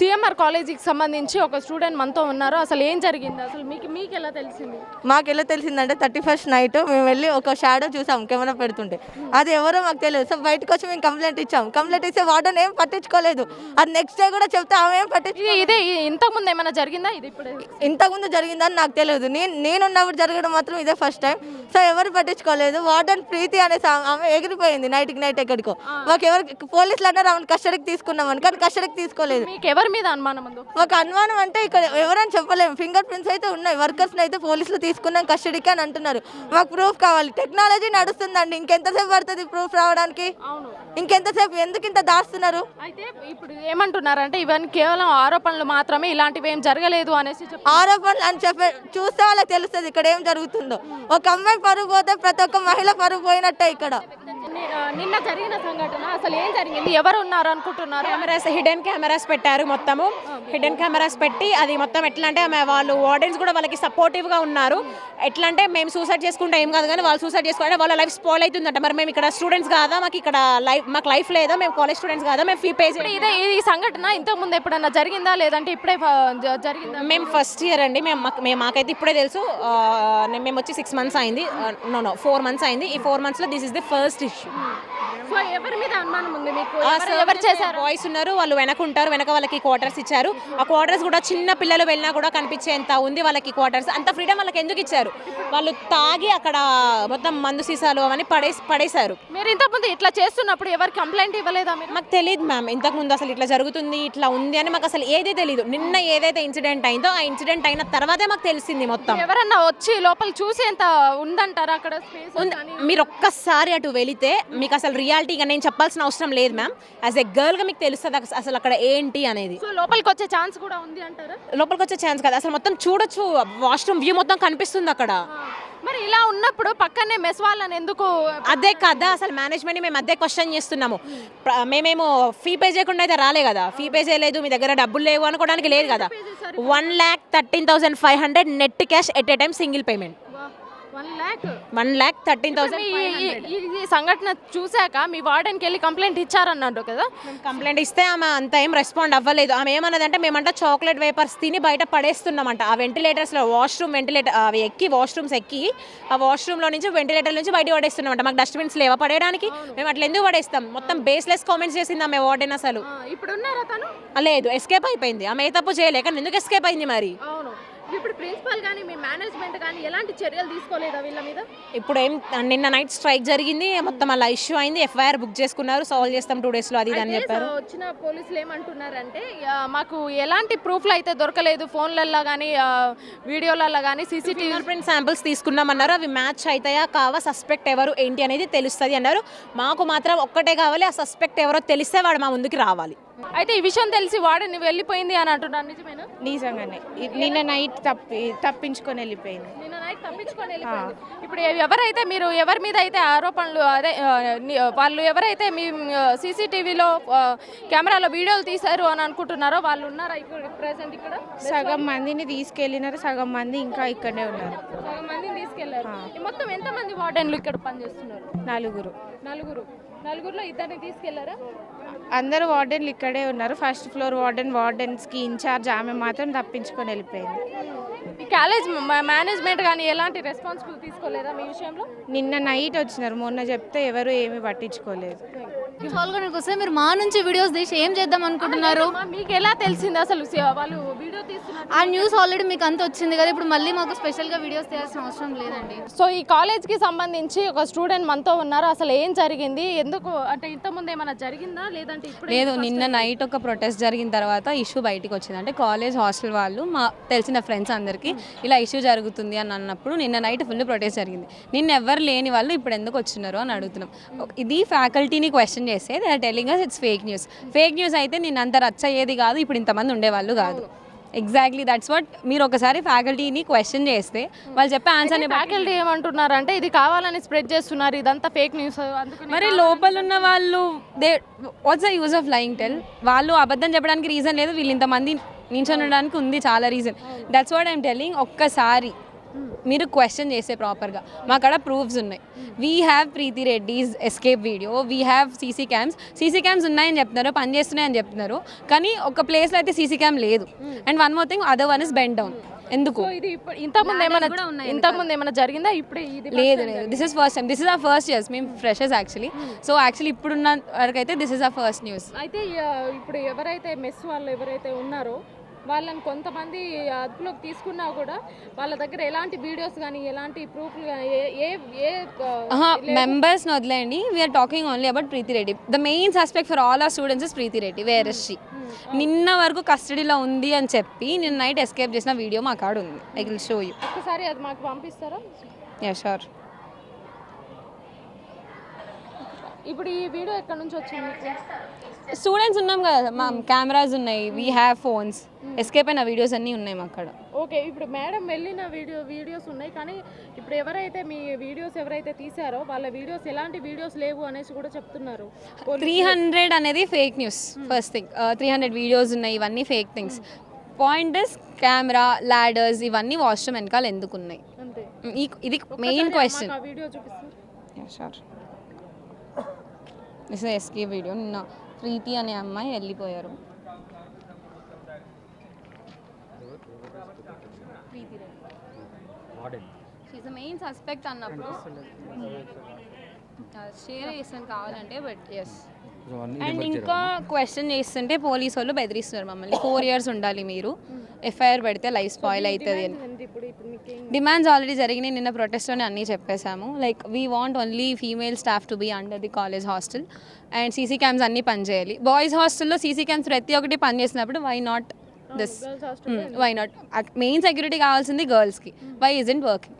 CMR కాలేజీకి సంబంధించి ఒక స్టూడెంట్ మనతో ఉన్నారు. అసలు ఏం జరిగింది? అసలు మీకు మీకు ఎలా తెలిసింది? మాకు ఎలా తెలిసిందంటే థర్టీ ఫస్ట్ నైట్ మేము వెళ్ళి ఒక షాడో చూసాం కెమెరా పెడుతుంటే. అది ఎవరో మాకు తెలియదు. సో బయటకు వచ్చి మేము కంప్లైంట్ ఇచ్చాం. కంప్లైంట్ ఇస్తే వార్డెన్ ఏం పట్టించుకోలేదు. అది నెక్స్ట్ డే కూడా చెప్తే ఆమె ఏం పట్టించు ఇది ఇదే ఇంతకు ముందు ఏమైనా జరిగిందా? ఇది ఇప్పుడు. ఇంతకుముందు జరిగిందని నాకు తెలియదు. నేను నేనున్నప్పుడు జరగడం మాత్రం ఇదే ఫస్ట్ టైం సో ఎవరు పట్టించుకోలేదు. వార్డెన్ ప్రీతి అనేసి ఆమె- ఆమె ఎగిరిపోయింది నైట్కి నైట్ ఎక్కడికో. మాకు ఎవరు పోలీసులు అన్నారు ఆమెను కస్టడీకి తీసుకున్నామని కానీ కస్టడీకి తీసుకోలేదు. మీకు ఎవరి మీద అనుమానం ఉందో? మాకు అనుమానం అంటే ఇక్కడ ఎవరని చెప్పలేము. ఫింగర్ ప్రింట్స్ అయితే ఉన్నాయి. వర్కర్స్ని అయితే పోలీసులు తీసుకున్నాం కస్టడీకి అని అంటున్నారు. మాకు ప్రూఫ్ కావాలి. టెక్నాలజీ నడుస్తుందండి. ఇంకెంతసేపు పడుతుంది ప్రూఫ్ రావడానికి? ఇంకెంతసేపు? ఎందుకు ఇంత దాస్తున్నారు? అయితే ఇప్పుడు ఏమంటున్నారంటే ఇవన్నీ కేవలం ఆరోపణలు మాత్రమే ఇలాంటివి ఏం జరగలేదు అనేసి ఆరోపణలు అని చెప్పే చూస్తే వాళ్ళకి తెలుస్తుంది ఇక్కడ ఏం జరుగుతుందో. ఒక అమ్మాయి పరుగు పోతే ప్రతి ఒక్క మహిళ పరుగు పోయినట్టే ఇక్కడ. నిన్న జరిగిన సంఘటన అసలు ఏం జరిగింది? ఎవరు ఉన్నారు అనుకుంటున్నారు? కెమెరాస్ హిడెన్ కెమెరాస్ పెట్టారు మొత్తము. హిడెన్ కెమెరాస్ పెట్టి అది మొత్తం ఎట్లా అంటే వాళ్ళు వార్డెన్స్ కూడా వాళ్ళకి సపోర్టివ్గా ఉన్నారు. ఎట్లా అంటే మేము సూసైడ్ చేసుకుంటే ఏం కాదు కానీ వాళ్ళు సూసైడ్ చేసుకుంటే వాళ్ళ లైఫ్ స్పాయిల్ అవుతుందంట. మరి మేము ఇక్కడ స్టూడెంట్స్ కాదా? మాకు ఇక్కడ లైఫ్ మాకు లైఫ్ లేదా? మేము కాలేజ్ స్టూడెంట్స్ కాదా? మేము ఫీ పే ఇదే ఈ సంఘటన ఇంతకు ముందు ఎప్పుడన్నా జరిగిందా? లేదంటే ఇప్పుడే జరిగిందా? మేము ఫస్ట్ ఇయర్ అండి. మేము మేము మాకైతే ఇప్పుడే తెలుసు. మేము వచ్చి సిక్స్ మంత్స్ అయింది. నో నో ఫోర్ మంత్స్ అయింది. ఈ ఫోర్ మంత్స్లో this is the first issue 是吧 so ఎవరి మీద అనుమానం ఉంది మీకు? ఎవరు- చేశారు? బాయ్స్ ఉన్నారు వాళ్ళు వెనక ఉంటారు వెనక వాళ్ళకి క్వార్టర్స్ ఇచ్చారు. ఆ క్వార్టర్స్ కూడా చిన్న పిల్లలు వెళ్ళినా కూడా కనిపించేంత ఉంది వాళ్ళకి క్వార్టర్స్ అంత ఫ్రీడమ్ వాళ్ళకి ఎందుకు ఇచ్చారు? వాళ్ళు తాగి అక్కడ మొత్తం మందు సీసాలు అవన్నీ పడేసి పడేశారు. మీరు ఇంతకు ముందు ఇట్లా చేస్తున్నప్పుడు ఎవరు కంప్లైంట్ ఇవ్వలేదా మాకు తెలియదు మ్యామ్ ఇంతకు ముందు అసలు ఇట్లా జరుగుతుంది ఇట్లా ఉంది అని మాకు అసలు ఏదే తెలియదు నిన్న ఏదైతే ఇన్సిడెంట్ అయిందో ఆ ఇన్సిడెంట్ అయిన తర్వాతే మాకు తెలిసింది మొత్తం. ఎవరన్నా వచ్చి లోపల చూసేంత ఉందంటారా అక్కడ. మీరు ఒక్కసారి అటు వెళితే మీకు అసలు రియాలిటీగా నేను చెప్పాల్సిన అవసరం లేదు మ్యామ్ యాజ్ ఎ గర్ల్గా మీకు తెలుస్తుంది అస- అసలు అక్కడ ఏంటి అనేది. సో లోపలికి వచ్చే ఛాన్స్ కూడా ఉంది అంటారా? లోపలికి వచ్చే ఛాన్స్ కదా. అసలు మొత్తం చూడొచ్చు. వాష్రూమ్ వ్యూ మొత్తం కనిపిస్తుంది అక్కడ. మరి ఇలా ఉన్నప్పుడు పక్కనే మెస్ వాళ్ళని ఎందుకు అదే కదా అసలు మేనేజ్మెంట్ మేము అదే క్వశ్చన్ చేస్తున్నాము. మేమేమో ఫీ పే చేయకుండా అయితే రాలే కదా. ఫీ పే చేయలేదు మీ దగ్గర డబ్బులు లేవు అనుకోవడానికి లేదు కదా. One lakh thirteen thousand five hundred net cash at a time single payment one lakh. Thirteen thousand ఈ సంఘటన చూశాక మీ వార్డెన్కి వెళ్ళి కంప్లైంట్ ఇచ్చారన్నాడు కదా? కంప్లైంట్ ఇస్తే ఆమె అంత ఏం రెస్పాండ్ అవ్వలేదు. ఆమె ఏమన్నదంటే మేమంట చాక్లెట్ వేపర్స్ తిని బయట పడేస్తున్నామంట. ఆ వెంటిలేటర్స్లో వాష్రూమ్ వెంటిలేటర్ అవి ఎక్కి వాష్రూమ్స్ ఎక్కి ఆ వాష్రూమ్లో నుంచి వెంటిలేటర్ నుంచి బయట పడేస్తున్నామంట. మాకు డస్ట్బిన్స్ లేవా పడేయడానికి? మేము అట్లా ఎందుకు పడేస్తాం? మొత్తం బేస్లెస్ కామెంట్స్ చేసింది ఆమె వార్డెన్ అసలు. ఇప్పుడు లేదు ఎస్కేప్ అయిపోయింది. ఆమె ఏ తప్పు చేయలేక ఎందుకు ఎస్కేప్ అయింది మరి? ఇప్పుడు ప్రిన్సిపల్ కానీ మీ మేనేజ్మెంట్ కానీ ఎలాంటి చర్యలు తీసుకోలేదా వీళ్ళ మీద? ఇప్పుడు ఏం నిన్న నైట్ స్ట్రైక్ జరిగింది. మొత్తం అలా ఇష్యూ అయింది. ఎఫ్ఐఆర్ బుక్ చేసుకున్నారు. సాల్వ్ చేస్తాం టూ డేస్లో అది ఇది అని చెప్పారు. వచ్చిన పోలీసులు ఏమంటున్నారంటే ఆ, మాకు ఎలాంటి ప్రూఫ్లు అయితే దొరకలేదు. ఫోన్లల్లో కానీ వీడియోలలో కానీ సీసీటీవీ ఫింగర్ ప్రింట్ శాంపిల్స్ తీసుకున్నామన్నారు. అవి మ్యాచ్ అవుతాయా కావా? సస్పెక్ట్ ఎవరు ఏంటి అనేది తెలుస్తుంది అన్నారు. మాకు మాత్రం ఒక్కటే కావాలి. ఆ సస్పెక్ట్ ఎవరో తెలిస్తే వాడు మా ముందుకి రావాలి. అయితే ఈ విషయం తెలిసి వాడని వెళ్ళిపోయింది అని అంటున్నారు నిజమేనా? నిజంగానే. ఇ- నిన్న నైట్ తప్పి తప్పించుకొని వెళ్ళిపోయింది. నిన్న నైట్ తప్పించుకొని వెళ్ళిపోయింది. ఇప్పుడు ఎవ- ఎవరైతే మీరు ఎవరి మీద అయితే ఆరోపణలు అదే ఆ, ని- వాళ్ళు ఎవరైతే మీ సీసీటీవీలో కెమెరాలో వీడియోలు తీశారు అని అనుకుంటున్నారో వాళ్ళు ఉన్నారా ఇక్కడ ప్రెసెంట్ ఇక్కడ? సగం మందిని తీసుకెళ్ళినారు సగం మంది ఇంకా ఇక్కడే ఉన్నారు. సగం మందిని తీసుకెళ్ళారు ఈ మొత్తం ఎంతమంది వార్డెన్లు ఇక్కడ పనిచేస్తున్నారు? నలుగురు. నలుగురు. నలుగురులో ఇద్దరిని తీసుకెళ్ళారా? అందరూ వార్డెన్లు ఇక్కడే ఉన్నారు. ఫస్ట్ ఫ్లోర్ వార్డెన్ వార్డెన్స్కి ఇన్ఛార్జ్ ఆమె మాత్రం తప్పించుకొని వెళ్ళిపోయింది. ఈ కాలేజ్ మేనేజ్మెంట్ కానీ ఎలాంటి రెస్పాన్సిబుల్ తీసుకోలేదా మీ విషయంలో? నిన్న నైట్ వచ్చినారు. మొన్న చెప్తే ఎవరు ఏమీ పట్టించుకోలేదు. పాల్గొనడానికి వస్తే మీరు మా నుంచి వీడియోస్ తీసి ఏం చేద్దాం అనుకుంటున్నారు? మీకు ఎలా తెలిసింది అసలు వాళ్ళు వీడియో తీస్తున్నారు ఆ న్యూస్ ఆల్రెడీ మీకు అంత వచ్చింది కదా ఇప్పుడు మళ్ళీ మాకు స్పెషల్గా వీడియోస్ తీయాల్సిన అవసరం లేదండి. సో ఈ కాలేజ్కి సంబంధించి ఒక స్టూడెంట్ మనతో ఉన్నారు అసలు ఏం జరిగింది? ఎందుకు అంటే ఇంతకుముందు ఏమైనా జరిగిందా? లేదంటే ఇప్పుడు లేదు నిన్న నైట్ ఒక ప్రొటెస్ట్ జరిగిన తర్వాత ఇష్యూ బయటికి వచ్చింది. అంటే కాలేజ్ హాస్టల్ వాళ్ళు మా తెలిసిన ఫ్రెండ్స్ అందరికీ ఇలా ఇష్యూ జరుగుతుంది అని అన్నప్పుడు నిన్న నైట్ ఫుల్ ప్రొటెస్ట్ జరిగింది. నిన్న ఎవరు లేని వాళ్ళు ఇప్పుడు ఎందుకు వచ్చినారు అని అడుగుతున్నాం. ఇది ఫ్యాకల్టీని క్వశ్చన్ చేస్తే they are telling us it's fake news fake news అయితే నిన్న అంత రచ్చ అయ్యేది కాదు ఇప్పుడు ఇంతమంది ఉండేవాళ్ళు కాదు. ఎగ్జాక్ట్లీ దట్స్ వాట్ మీరు ఒకసారి ఫ్యాకల్టీని క్వశ్చన్ చేస్తే వాళ్ళు చెప్పే ఆన్సర్ని ఫ్యాకల్టీ ఏమంటున్నారు అంటే ఇది కావాలని స్ప్రెడ్ చేస్తున్నారు ఇదంతా ఫేక్ న్యూస్ మరి లోపల ఉన్న వాళ్ళు they what's the use of lying tell వాళ్ళు అబద్ధం చెప్పడానికి రీజన్ లేదు వీళ్ళు ఇంతమంది నించొని ఉండడానికి ఉంది చాలా reason that's what I'm telling ఒక్కసారి. మీరు క్వశ్చన్ చేసే ప్రాపర్గా మా కాడ ప్రూఫ్స్ ఉన్నాయి. We have Preethi Reddy's escape video we have CC cams CC cams ఉన్నాయని చెప్తున్నారు పని చేస్తున్నాయని చెప్తున్నారు. కానీ ఒక ప్లేస్లో అయితే సీసీ క్యామ్ లేదు. And one more thing other one is bend down ఎందుకు? ఇది ఇంతకుముందు ఏమైనా ఇంతకుముందు ఏమైనా జరిగిందా? ఇప్పుడు లేదు లేదు. This is first time this is uh first years మేము ఫ్రెషర్స్ యాక్చువల్లీ సో యాక్చువల్లీ ఇప్పుడున్న వరకు అయితే this is uh first news అయితే ఇప్పుడు ఎవరైతే మెస్ వాళ్ళు ఎవరైతే ఉన్నారో వాళ్ళని కొంతమంది అదుపులోకి తీసుకున్నా కూడా వాళ్ళ దగ్గర ఎలాంటి వీడియోస్ కానీ ఎలాంటి ప్రూఫ్లు కానీ ఏ ఏ ఏ ఆ, మెంబర్స్ వదిలేండి we are talking only about Preethi Reddy the main suspect for all our students is Preethi Reddy where she నిన్న వరకు కస్టడీలో ఉంది అని చెప్పి నిన్న నైట్ ఎస్కేప్ చేసిన వీడియో మా కాడ ఉంది. ఐ విల్ షో యూ ఒక్కసారి అది మాకు పంపిస్తారా? యా షూర్ ఇప్పుడు ఈ వీడియో ఎక్కడి నుంచి వచ్చింది? స్టూడెంట్స్ ఉన్నాం కదా మా కెమెరాస్ ఉన్నాయి వీ హ్యావ్ ఫోన్స్ ఎస్కేప్ అయిన వీడియోస్ అన్నీ ఉన్నాయి మా కాడ ఓకే ఇప్పుడు మేడం వెళ్ళిన వీడియో వీడియోస్ ఉన్నాయి కానీ ఇప్పుడు ఎవరైతే మీ వీడియోస్ ఎవరైతే తీసారో వాళ్ళ వీడియోస్ ఎలాంటి వీడియోస్ లేవు అనేసి కూడా చెప్తున్నారు. త్రీ హండ్రెడ్ అనేది fake news first thing three hundred videos ఉన్నాయి ఇవన్నీ fake things point is camera ladders ఇవన్నీ వాష్రూమ్ వెనకాల ఎందుకు ఉన్నాయి? అంతే. Mm, ఈ ఇది మెయిన్ క్వశ్చన్ ఆ వీడియో చూపిస్తారు దిస్ ఎస్కే వీడియో. నిన్న ప్రీతి అనే అమ్మాయి వెళ్ళిపోయారు. మెయిన్ సస్పెక్ట్ అన్నప్పుడు. షేర్ చేస్తాను కావాలంటే బట్ ఎస్ అండ్ ఇంకా క్వశ్చన్ చేస్తుంటే పోలీసు వాళ్ళు బెదిరిస్తున్నారు మమ్మల్ని. ఫోర్ ఇయర్స్ ఉండాలి మీరు. ఎఫ్ఐఆర్ పెడితే లైఫ్ స్పాయిల్ అవుతుంది అని. ఎంత ఇప్పుడు? ఇప్పుడు మీకు ఏం డిమాండ్స్ ఆల్రెడీ జరిగినాయి. నిన్న ప్రొటెస్ట్లోనే అన్నీ చెప్పేశాము. Like we want only female staff to be under the college hostel and CC cams అన్నీ పనిచేయాలి బాయ్స్ హాస్టల్లో సీసీ క్యామ్స్ ప్రతి ఒక్కటి పనిచేసినప్పుడు why not this why not main security కావాల్సింది గర్ల్స్కి వై ఇజెంట్ వర్కింగ్